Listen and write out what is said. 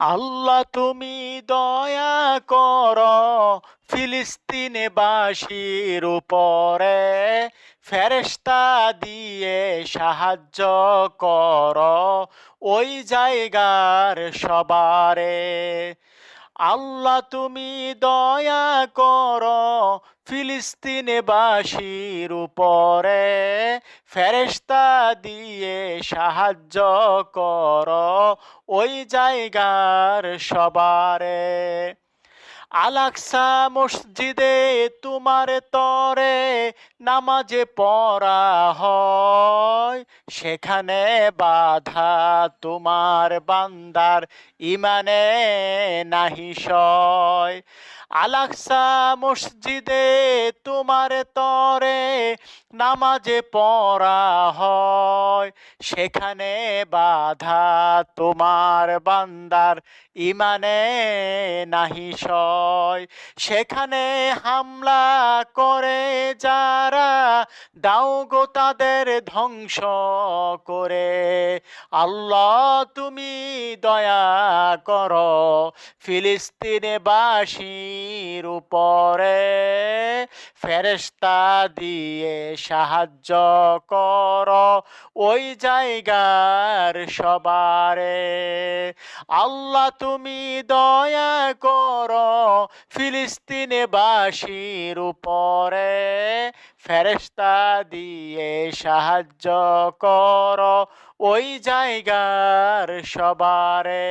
আল্লাহ তুমি দয়া কর ফিলিস্তিনে বাসীর উপরে ফেরেস্তা দিয়ে সাহায্য কর। ওই জায়গার সবারে আল্লাহ তুমি দয়া কর ফিলিস্তিনে বাসীর উপরে ফেরেশতা দিয়ে সাহায্য কর ওই জায়গার সবারে। আলাকসা মসজিদে তোমার তরে নামাজে পড়া হয় সেখানে বাধা তোমার বান্দার ইমানে নাহি সয়। আলাকসা মসজিদে তোমার তরে নামাজে পড়া হয়। সেখানে বাধা তোমার বান্দার ইমানে নাহি সয়। সেখানে হামলা করে যারা, দাও গো তাদের ধ্বংস করে। আল্লাহ তুমি দয়া কর ফিলিস্তিনে বাসীর উপরে ফেরেশতা দিয়ে সাহায্য কর। ওই জায়গার সবারে আল্লাহ তুমি দয়া কর। ফিলিস্তিনে বাসীর উপরে ফেরেশতা দিয়ে সাহায্য কর। ওই জায়গার সবারে